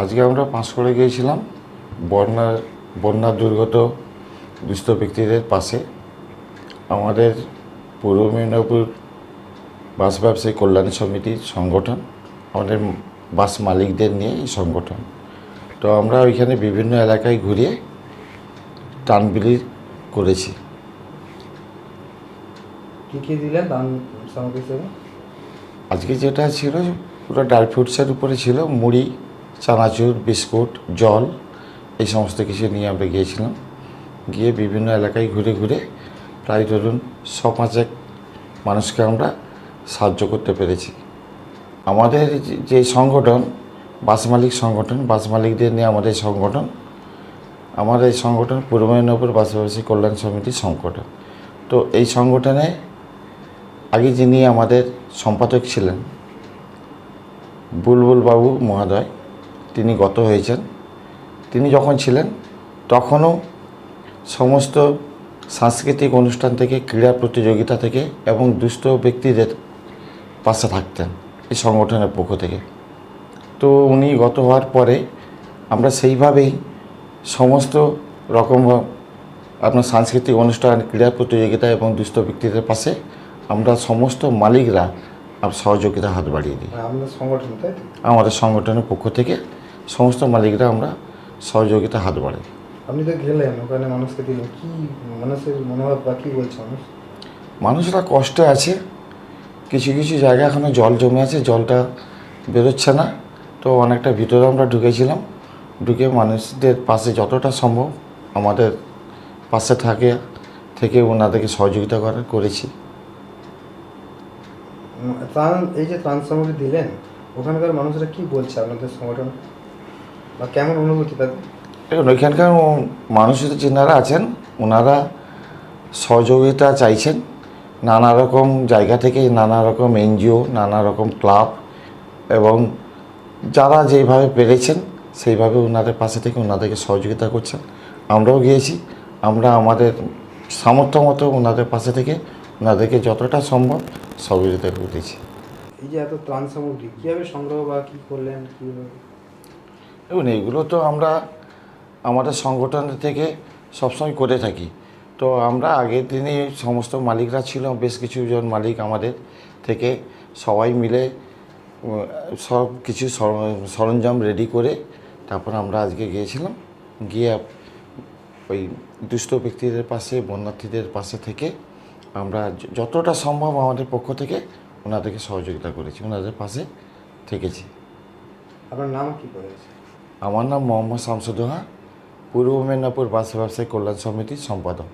আজকে আমরা পাঁশকুড়ে গিয়েছিলাম। বন্যার বন্যা দুর্গত দুস্থ ব্যক্তিদের পাশে। আমাদের পূর্ব মেদিনীপুর বাস ব্যবসায়ী কল্যাণ সমিতির সংগঠন আমাদের বাস মালিকদের নিয়ে এই সংগঠন। তো আমরা ওইখানে বিভিন্ন এলাকায় ঘুরিয়ে টানবিলি করেছি। কি কি দিলেন দান সামগ্রী আজকে যেটা ছিল পুরো ড্রাই ফ্রুটসের উপরে ছিল মুড়ি চানাচুর, বিস্কুট, জল, এই সমস্ত কিছু নিয়ে আমরা গিয়েছিলাম। গিয়ে বিভিন্ন এলাকায় ঘুরে ঘুরে প্রায় ধরুন ছ পাঁচেক মানুষকে আমরা সাহায্য করতে পেরেছি। আমাদের যে- সংগঠন, বাস মালিক সংগঠন, বাস মালিকদের নিয়ে আমাদের সংগঠন আমাদের এই সংগঠন পূর্ব মেদিনীপুর বাস ব্যবসায়ী কল্যাণ সমিতির সংগঠন। তো এই সংগঠনে আগে যিনি আমাদের সম্পাদক ছিলেন বুলবুল বাবু মহোদয় তিনি গত হয়েছেন। তিনি যখন ছিলেন তখনও সমস্ত সাংস্কৃতিক অনুষ্ঠান থেকে ক্রীড়া প্রতিযোগিতা থেকে এবং দুস্থ ব্যক্তিদের পাশে থাকতেন এই সংগঠনের পক্ষ থেকে। তো উনি গত হওয়ার পরে আমরা সেইভাবেই সমস্ত রকম আপনার সাংস্কৃতিক অনুষ্ঠান ক্রীড়া প্রতিযোগিতা এবং দুস্থ ব্যক্তিদের পাশে আমরা সমস্ত মালিকরা সহযোগিতা হাত বাড়িয়ে দিই। মানে আমাদের সংগঠনের পক্ষ থেকে সমস্ত মালিকরা আমরা সহযোগিতা হাত বাড়াই। আপনি তো গেলেন ওখানে মানুষকে দিলেন কি মানুষের মনোভাব বা কি বলছে মানুষ? মানুষরা কষ্টে আছে কিছু কিছু জায়গা এখনও জল জমে আছে জলটা বেরোচ্ছে না। তো অনেকটা ভিতরে আমরা ঢুকেছিলাম ঢুকে মানুষদের পাশে যতটা সম্ভব আমাদের পাশে থাকে থেকে ওনাদেরকে সহযোগিতা করার করেছি। ত্রাণ এই যে ত্রাণ সামগ্রী দিলেন ওখানকার মানুষরা কি বলছে আপনাদের সংগঠন? বা কেমন অনুভূতি তাদের? দেখুন ওইখানকার মানুষের যিনারা আছেন ওনারা সহযোগিতা চাইছেন নানা রকম জায়গা থেকে নানা রকম এনজিও নানা রকম ক্লাব এবং যারা যেভাবে পেরেছেন সেইভাবে ওনাদের পাশে থেকে ওনাদেরকে সহযোগিতা করছেন। আমরাও গিয়েছি আমরা আমাদের সামর্থ্য মতো ওনাদের পাশে থেকে ওনাদেরকে যতটা সম্ভব সহযোগিতা করেছি এই যে এত ত্রাণ সামগ্রী কীভাবে সংগ্রহ বা কী করলেন কীভাবে? এবং এইগুলো তো আমরা আমাদের সংগঠন থেকে সবসময় করে থাকি। তো আমরা আগের দিনে সমস্ত মালিকরা ছিল, বেশ কিছুজন মালিক আমাদের থেকে সবাই মিলে সব কিছু সরঞ্জাম রেডি করে তারপর আমরা আজকে গিয়েছিলাম। গিয়ে ওই দুস্থ ব্যক্তিদের পাশে, বন্যার্থীদের পাশে থেকে আমরা যতটা সম্ভব আমাদের পক্ষ থেকে ওনাদেরকে সহযোগিতা করেছি, ওনাদের পাশে থেকেছি। আপনার নাম কি করেছে আমার নাম মোহাম্মদ শামসুদোহা পূর্ব মেদিনীপুর বাস ব্যবসায়ী কল্যাণ সমিতির সম্পাদক।